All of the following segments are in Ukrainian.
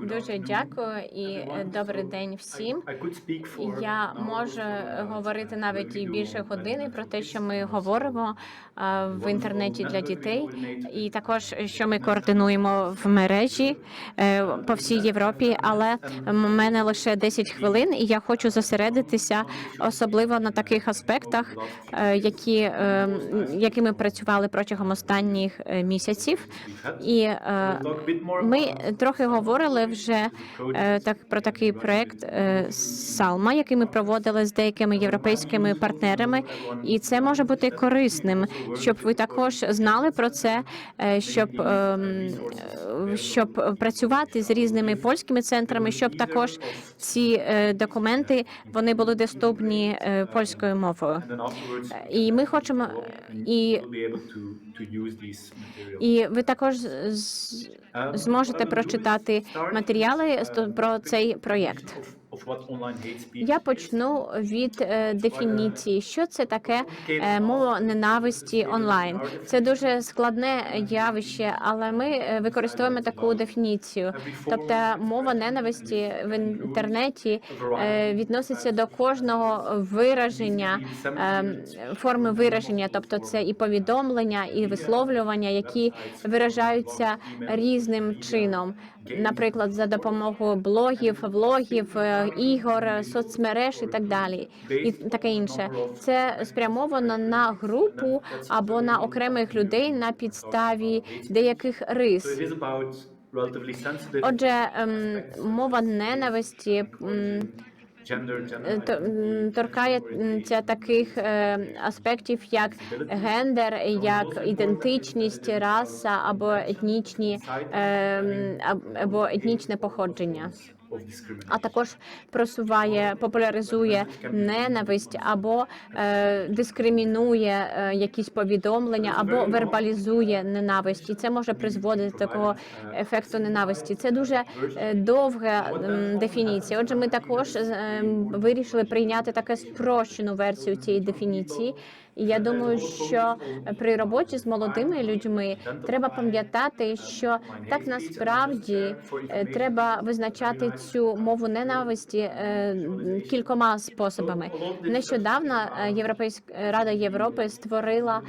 Дуже дякую і е, добрий день всім. Я можу uh, говорити навіть і більше години про те, що ми говоримо в інтернеті для дітей, і також що ми координуємо в мережі е, по всій Європі. Але в мене лише 10 хвилин, і я хочу зосередитися особливо на таких аспектах, е, які е, які ми працювали протягом останніх місяців. І ми трохи говорили вже е, так про такий проект е, Салма, який ми проводили з деякими європейськими партнерами, і це може бути корисним, щоб ви також знали про це, е, щоб ем, е, щоб працювати з різними польськими центрами, щоб також ці е, документи вони були доступні е, польською мовою. І ми хочемо і і ви також зможете is прочитати матеріали uh, про цей проєкт. Я почну від е, дефініції, що це таке? е, мова ненависті онлайн. Це дуже складне явище, але ми е, використовуємо таку дефініцію. Тобто мова ненависті в інтернеті відноситься до кожного вираження е, форми вираження, тобто це і повідомлення, і висловлювання, які виражаються різним чином. Наприклад, за допомогою блогів, влогів, е, ігор, соцмереж і так далі, і таке інше. Це спрямовано на групу або на окремих людей на підставі деяких рис. Отже, ем, мова ненависті торкається таких е, аспектів, як гендер, як ідентичність, раса або етнічні е, або етнічне походження. А також просуває, популяризує ненависть або е, дискримінує е, якісь повідомлення, або вербалізує ненависть. І це може призводити до такого ефекту ненависті. Це дуже е, довга дефініція. Отже, ми також е, вирішили прийняти таке спрощену версію цієї дефініції. І я думаю, що при роботі з молодими людьми треба пам'ятати, що так насправді е, треба визначати цю мову ненависті е, кількома способами. Нещодавно е, Європейська Рада Європи створила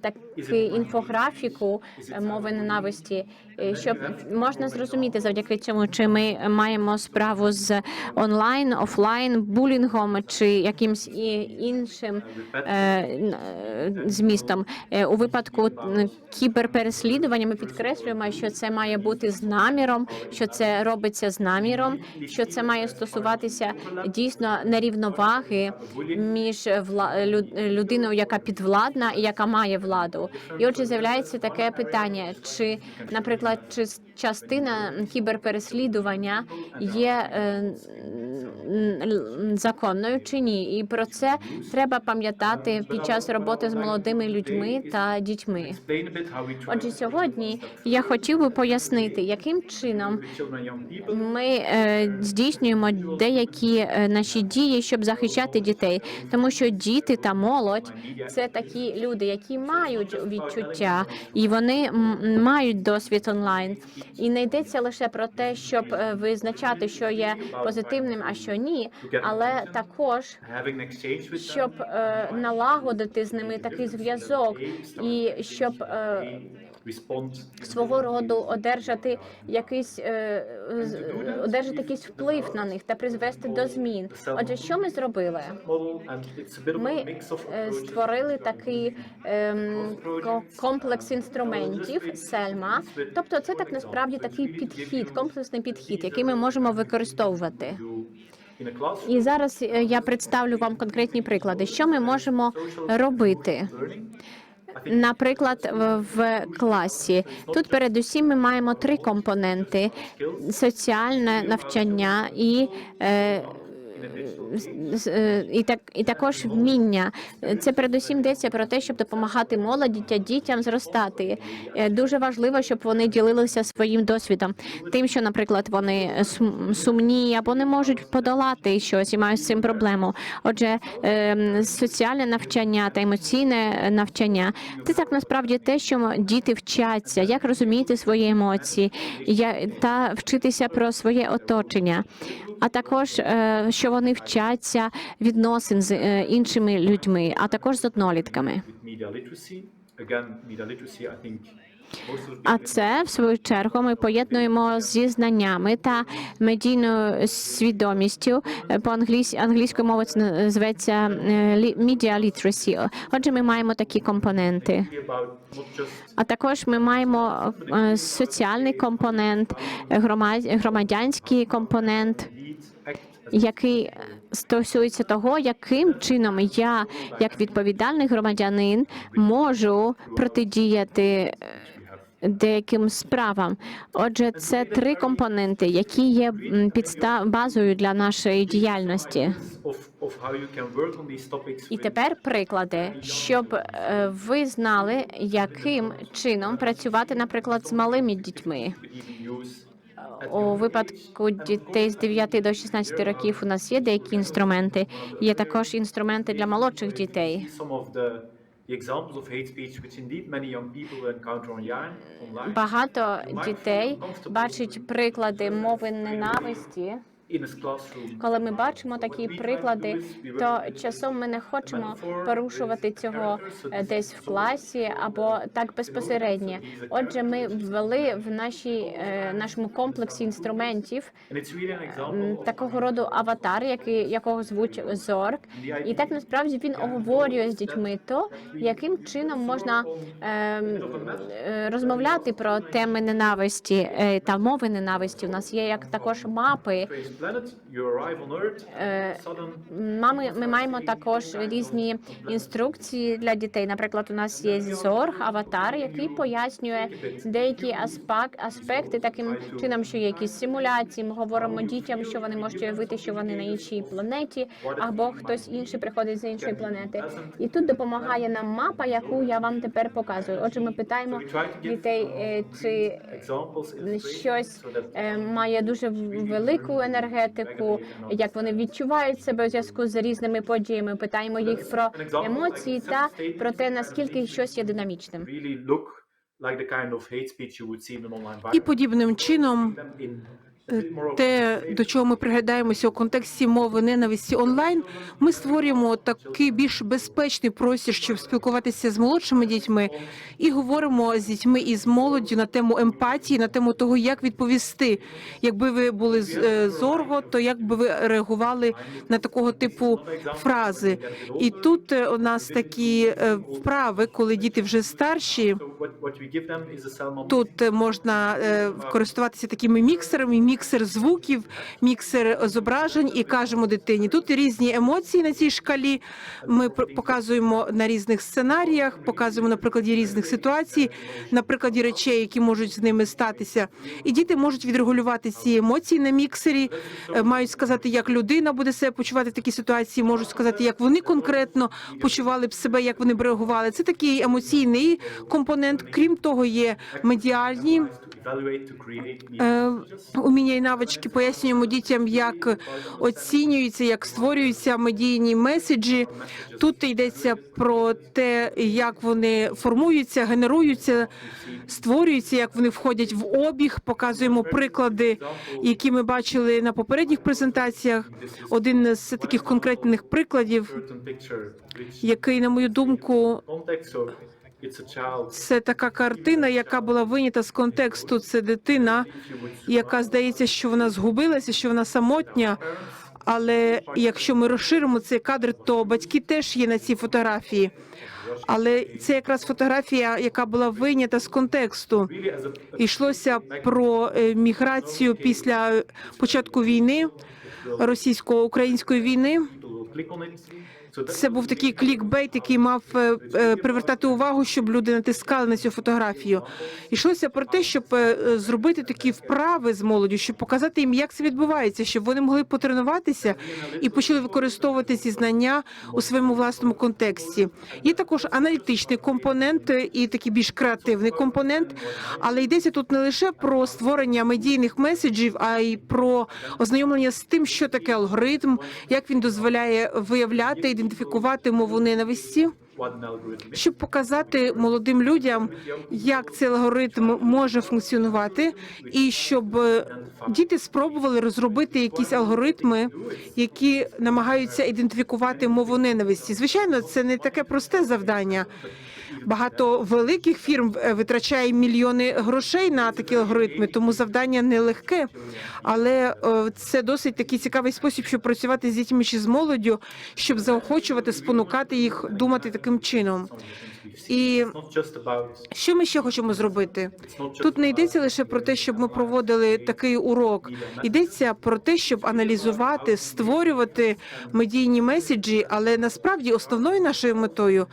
таку інфографіку мови ненависті, щоб можна зрозуміти завдяки цьому, чи ми маємо справу з онлайн, офлайн, булінгом чи якимсь іншим е, е, змістом. Е, У випадку кіберпереслідування ми підкреслюємо, що це має бути з наміром, що це робиться з наміром, що це має стосуватися дійсно нерівноваги між людиною, яка підвладна і яка має владу. І отже, з'являється таке питання: чи, наприклад, чи частина кіберпереслідування є е, законною чи ні? І про це треба пам'ятати під час роботи з молодими людьми та дітьми. Отже, сьогодні я хотів би пояснити, яким чином ми е, здійснюємо деякі е, наші дії, щоб захищати дітей, тому що діти та молодь це такі люди, які мають відчуття, і вони мають досвід онлайн. І не йдеться лише про те, щоб е, визначати, що є позитивним, а що ні, але також щоб е, налагодити з ними такий зв'язок, і щоб е, свого роду одержати якийсь одержати якийсь вплив на них та призвести до змін. Отже, що ми зробили? Ми створили такий ем, ко- комплекс інструментів Сельма. Тобто, це так насправді такий підхід, комплексний підхід, який ми можемо використовувати. І зараз е, я представлю вам конкретні приклади, що ми можемо робити. Наприклад, в- класі тут передусім ми маємо три компоненти: соціальне навчання і е, і так і також вміння. Це передусім йдеться про те, щоб допомагати молоді та дітям зростати. Е, Дуже важливо, щоб вони ділилися своїм досвідом, тим, що, наприклад, вони сумні або не можуть подолати щось і мають з цим проблему. Отже, ем, соціальне навчання та емоційне навчання це так насправді те, що діти вчаться, як розуміти свої емоції та вчитися про своє оточення. А також е, вони вчаться відносин з е, іншими людьми, а також з однолітками. А це в свою чергу ми поєднуємо зі знаннями та медійною свідомістю. По англійсь, англійською мовою це називається е, media literacy. Отже, ми маємо такі компоненти. А також ми маємо е, соціальний компонент, громадянський компонент. Який стосується того, яким чином я, як відповідальний громадянин, можу протидіяти е, деяким справам. Отже, це три компоненти, які є підстав базою для нашої діяльності. І тепер приклади, щоб е, ви знали, яким чином працювати, наприклад, з малими дітьми. У випадку дітей з 9 до 16 років у нас є деякі інструменти. Є також інструменти для молодших дітей. Багато дітей бачить приклади мови ненависті. Коли ми бачимо такі приклади, то часом ми не хочемо порушувати цього е, десь в класі або так безпосередньо. Отже, ми ввели в нашій е, нашому комплексі інструментів такого роду аватар, який якого звуть Зорг. І так насправді він оговорює з дітьми то, яким чином можна ем, е, розмовляти про теми ненависті та мови ненависті. У нас є як також мапи. Е, Мами, ми маємо також різні інструкції для дітей. Наприклад, у нас є зорг, аватар, який пояснює деякі аспект, аспекти таким чином, що є якісь симуляції. Ми говоримо дітям, що вони можуть уявити, що вони на іншій планеті, або хтось інший приходить з іншої планети. І тут допомагає нам мапа, яку я вам тепер показую. Отже, ми питаємо дітей, е, чи щось е, має дуже велику енергетику, як вони відчувають себе у зв'язку з різними подіями. Питаємо їх про емоції та про те, наскільки щось є динамічним. І подібним чином Of те, до чого ми приглядаємося у контексті мови ненависті онлайн, ми створюємо такий більш безпечний простір, щоб спілкуватися з молодшими дітьми, і говоримо з дітьми і з молоддю на тему емпатії, на тему того, як відповісти. Якби ви були з е, зорго, то як би ви реагували на такого типу фрази? І тут е, у нас такі е, вправи, коли діти вже старші. Тут е, можна е, користуватися такими міксерами, міксер звуків, міксер зображень, і кажемо дитині. Тут різні емоції на цій шкалі. Ми показуємо на різних сценаріях, показуємо на прикладі різних ситуацій, на прикладі речей, які можуть з ними статися. І діти можуть відрегулювати ці емоції на міксері, е, мають сказати, як людина буде себе почувати в такій ситуації, можуть сказати, як вони конкретно почували б себе, як вони б реагували. Це такий емоційний компонент. Крім того, є медіальні To уміння і навички. Пояснюємо дітям, як оцінюються, як створюються медійні меседжі. Тут йдеться про те, як вони формуються, генеруються, створюються, як вони входять в обіг. Показуємо приклади, які ми бачили на попередніх презентаціях. Один з таких конкретних прикладів, який, на мою думку, це така картина, яка була винята з контексту. Це дитина, яка здається, що вона згубилася, що вона самотня. Але якщо ми розширимо цей кадр, то батьки теж є на цій фотографії. Але це якраз фотографія, яка була вийнята з контексту. Йшлося про е, міграцію після початку війни, російсько-української війни. Це був такий клікбейт, який мав е, е, привертати увагу, щоб люди натискали на цю фотографію. Йшлося про те, щоб е, зробити такі вправи з молоддю, щоб показати їм, як це відбувається, щоб вони могли потренуватися і почали використовувати ці знання у своєму власному контексті. Є також аналітичний компонент і такий більш креативний компонент, але йдеться тут не лише про створення медійних меседжів, а й про ознайомлення з тим, що таке алгоритм, як він дозволяє виявляти, ідентифікувати мову ненависті, щоб показати молодим людям, як цей алгоритм може функціонувати, і щоб е, діти спробували розробити якісь алгоритми, які намагаються ідентифікувати мову ненависті. Звичайно, це не таке просте завдання. Багато великих фірм е, витрачає мільйони грошей на такі алгоритми, тому завдання нелегке. Але е, це досить такий цікавий спосіб, щоб працювати з дітьми чи з молоддю, щоб заохочувати, спонукати їх думати таким чином. І що ми ще хочемо зробити? Тут не йдеться лише про те, щоб ми проводили такий урок. Йдеться про те, щоб аналізувати, створювати медійні меседжі, але насправді основною нашою метою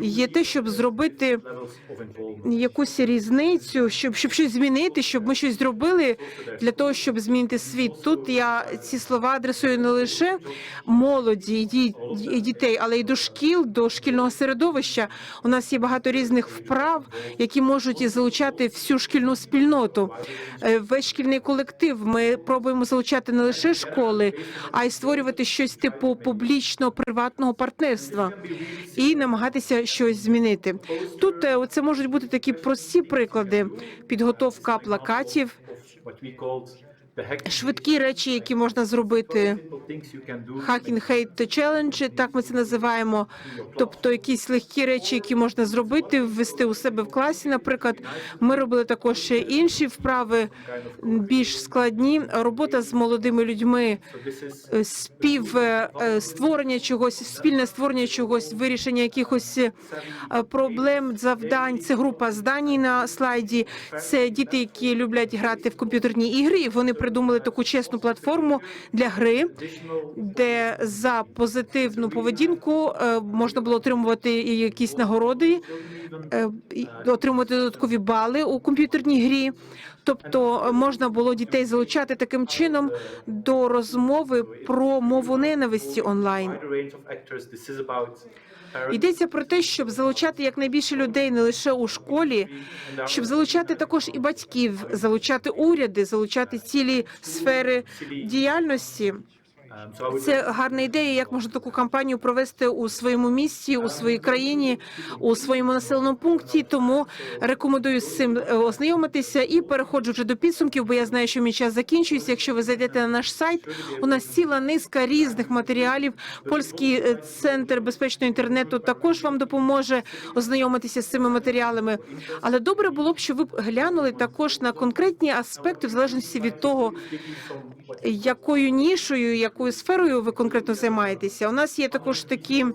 є те, щоб зробити involvement. Якусь різницю, щоб щоб щось змінити, щоб ми щось зробили для того, щоб змінити світ. Тут я ці слова адресую не лише молоді і дітей, але й до шкіл, до шкільного середовища. У нас є багато різних вправ, які можуть і залучати всю шкільну спільноту. Е, Весь шкільний колектив. Ми пробуємо залучати не лише школи, а й створювати щось типу публічно-приватного партнерства і намагатися щось змінити. Тут е, це можуть бути такі прості приклади: підготовка плакатів, Швидкі речі, які можна зробити. Hacking Hate Challenge, так ми це називаємо. Тобто якісь легкі речі, які можна зробити, ввести у себе в класі. Наприклад, ми робили також інші вправи, більш складні. Робота з молодими людьми, спів е, створення чогось, спільне створення чогось, вирішення якихось е, проблем, завдань. Це група зданій на слайді. Це діти, які люблять грати в комп'ютерні ігри. І вони придумали таку чесну платформу для гри, де за позитивну поведінку е, можна було отримувати якісь нагороди, е, отримувати додаткові бали у комп'ютерній грі. Тобто е, можна було дітей залучати таким чином до розмови про мову ненависті онлайн. Йдеться про те, щоб залучати якнайбільше людей не лише у школі, щоб залучати також і батьків, залучати уряди, залучати цілі сфери діяльності. Це гарна ідея, як можна таку кампанію провести у своєму місті, у своїй країні, у своєму населеному пункті. Тому рекомендую з цим е, ознайомитися і переходжу вже до підсумків, бо я знаю, що мій час закінчується. Якщо ви зайдете на наш сайт, у нас ціла низка різних матеріалів. Польський е, центр безпечного інтернету також вам допоможе ознайомитися з цими матеріалами. Але добре було б, щоб ви глянули також на конкретні аспекти, в залежності від того, якою нішою, якою сферою ви конкретно займаєтеся. У нас є також такі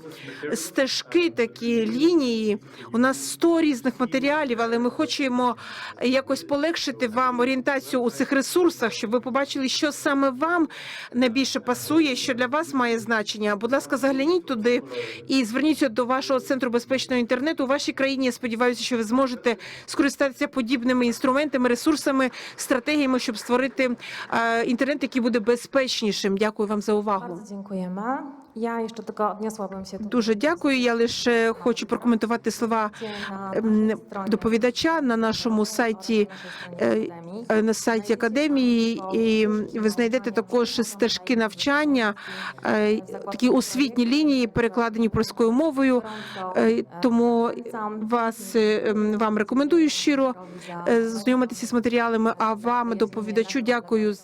стежки, такі лінії. У нас 100 різних матеріалів, але ми хочемо якось полегшити вам орієнтацію у цих ресурсах, щоб ви побачили, що саме вам найбільше пасує, що для вас має значення. Будь ласка, загляніть туди і зверніться до вашого центру безпечного інтернету у вашій країні. Я сподіваюся, що ви зможете скористатися подібними інструментами, ресурсами, стратегіями, щоб створити е, інтернет, який буде безпечнішим. Дякую вам за увагу. Дуже дякую. Я лише хочу прокоментувати слова ем, доповідача на нашому сайті. е, е, На сайті академії, і ви знайдете також стежки навчання, е, такі освітні лінії, перекладені польською мовою. Тому вас ем, вам рекомендую щиро знайомитися з матеріалами. А вам, доповідачу, дякую.